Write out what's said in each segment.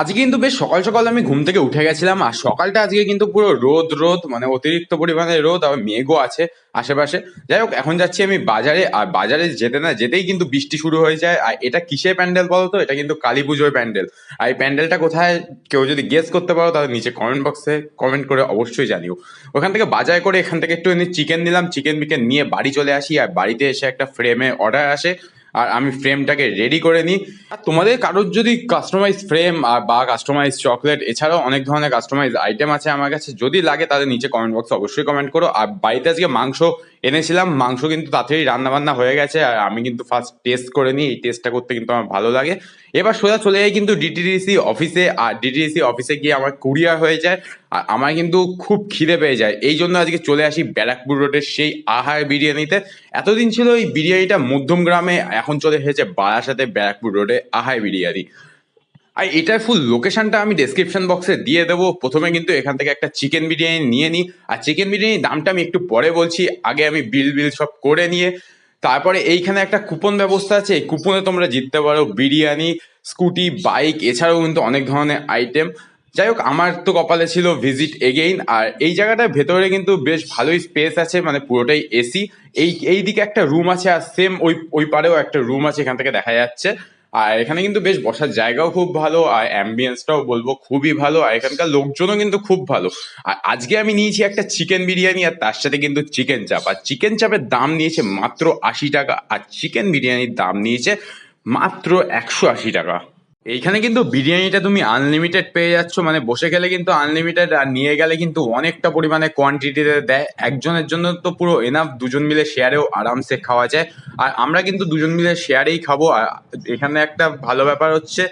আজকে কিন্তু বেশ সকাল সকাল আমি ঘুম থেকে উঠে গেছিলাম, আর সকালটা আজকে কিন্তু পুরো রোদ রোদ মানে অতিরিক্ত পরিমাণে রোদ আর মেঘও আছে আশেপাশে। যাই হোক, এখন যাচ্ছি আমি বাজারে, আর বাজারে যেতে না যেতেই কিন্তু বৃষ্টি শুরু হয়ে যায়। আর এটা কিসের প্যান্ডেল বলো তো? এটা কিন্তু কালী পুজোর প্যান্ডেল। আর এই প্যান্ডেলটা কোথায়? কেউ যদি গেস করতে পারো, তাহলে নিচে কমেন্ট বক্সে কমেন্ট করে অবশ্যই জানিও। ওখান থেকে বাজার করে এখান থেকে একটু চিকেন নিলাম চিকেন বিকেন নিয়ে বাড়ি চলে আসি, আর বাড়িতে এসে একটা ফ্রেমে অর্ডার আসে। আর আমি ফ্রেমটাকে রেডি করে নিই। তোমাদের কারোর যদি কাস্টমাইজ ফ্রেম আর বা কাস্টমাইজ চকলেট এছাড়াও অনেক ধরনের কাস্টমাইজ আইটেম আছে আমার কাছে, যদি লাগে তাহলে নিচে কমেন্ট বক্সে অবশ্যই কমেন্ট করো। আর বাড়িতে আজকে মাংস এনেছিলাম, মাংস কিন্তু তাড়াতাড়ি রান্না বান্না হয়ে গেছে, আর আমি কিন্তু ফার্স্ট টেস্ট করে নিই, এই টেস্টটা করতে কিন্তু আমার ভালো লাগে। এবার সোজা চলে যাই কিন্তু ডিটিডিসি অফিসে আর ডিটিডিসি অফিসে গিয়ে আমার কুরিয়ার হয়ে যায়, আর আমার কিন্তু খুব খিদে পেয়ে যায়। এই জন্য আজকে চলে আসি ব্যারাকপুর রোডের সেই আহার বিরিয়ানিতে। এতদিন ছিল এই বিরিয়ানিটা মধ্যম গ্রামে, এখন চলে এসেছে বারাসাতে ব্যারাকপুর রোডে আহার বিরিয়ানি। আর এটার ফুল লোকেশনটা আমি ডেসক্রিপশন বক্সে দিয়ে দেবো। প্রথমে কিন্তু এখান থেকে একটা চিকেন বিরিয়ানি নিয়ে নিই আর চিকেন বিরিয়ানির দামটা আমি একটু পরে বলছি। আগে আমি বিল বিল সব করে নিয়ে। তারপরে এইখানে একটা কুপন ব্যবস্থা আছে। এই কুপনে তোমরা জিততে পারো বিরিয়ানি, স্কুটি বাইক এছাড়াও কিন্তু অনেক ধরনের আইটেম যাই হোক, আমার তো কপালে ছিল ভিজিট এগেইন আর এই জায়গাটার ভেতরে কিন্তু বেশ ভালোই স্পেস আছে মানে পুরোটাই এসি এই এই দিকে একটা রুম আছে আর সেম ওই ওই পারেও একটা রুম আছে, এখান থেকে দেখা যাচ্ছে। আর এখানে কিন্তু বেশ বসার জায়গাও খুব ভালো, আর অ্যাম্বিয়েন্সটাও বলব খুবই ভালো, আর এখানকার লোকজনও কিন্তু খুব ভালো। আর আজকে আমি নিয়েছি একটা চিকেন বিরিয়ানি, আর তার সাথে কিন্তু চিকেন চাপ আর চিকেন চাপের দাম নিয়েছে মাত্র আশি টাকা, আর চিকেন বিরিয়ানির দাম নিয়েছে মাত্র একশো আশি টাকা। এইখানে কিন্তু বিরিয়ানিটা তুমি আনলিমিটেড পেয়ে যাচ্ছ মানে বসে গেলে কিন্তু আনলিমিটেড আর নিয়ে গেলে কিন্তু অনেকটা পরিমাণে কোয়ান্টিটিতে দেয়। একজনের জন্য তো পুরো এনাফ দুজন মিলে শেয়ারেও আরামসে খাওয়া যায়। আর আমরা কিন্তু দুজন মিলে শেয়ারেই খাব। আর এখানে একটা ভালো ব্যাপার হচ্ছে,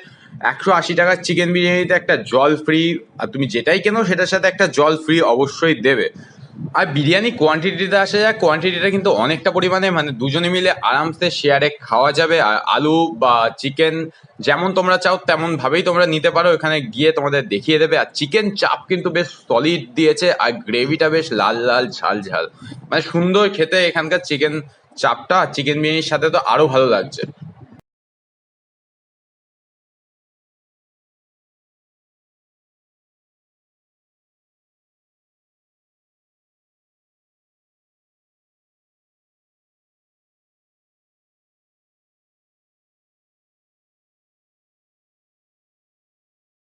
একশো আশি টাকার চিকেন বিরিয়ানিতে একটা জল ফ্রি আর তুমি যেটাই কেনো সেটার সাথে একটা জল ফ্রি অবশ্যই দেবে। আর বিরিয়ানি কোয়ান্টিটিতে আসা যায় কোয়ান্টিটিটা কিন্তু অনেকটা পরিমাণে মানে দুজনে মিলে আরামসে শেয়ারে খাওয়া যাবে। আর আলু বা চিকেন যেমন তোমরা চাও, তেমন ভাবেই তোমরা নিতে পারো। এখানে গিয়ে তোমাদের দেখিয়ে দেবে। আর চিকেন চাপ কিন্তু বেশ সলিড দিয়েছে, আর গ্রেভিটা বেশ লাল লাল, ঝাল ঝাল। মানে সুন্দর খেতে এখানকার চিকেন চাপটা চিকেন বিরিয়ানির সাথে তো আরও ভালো লাগছে।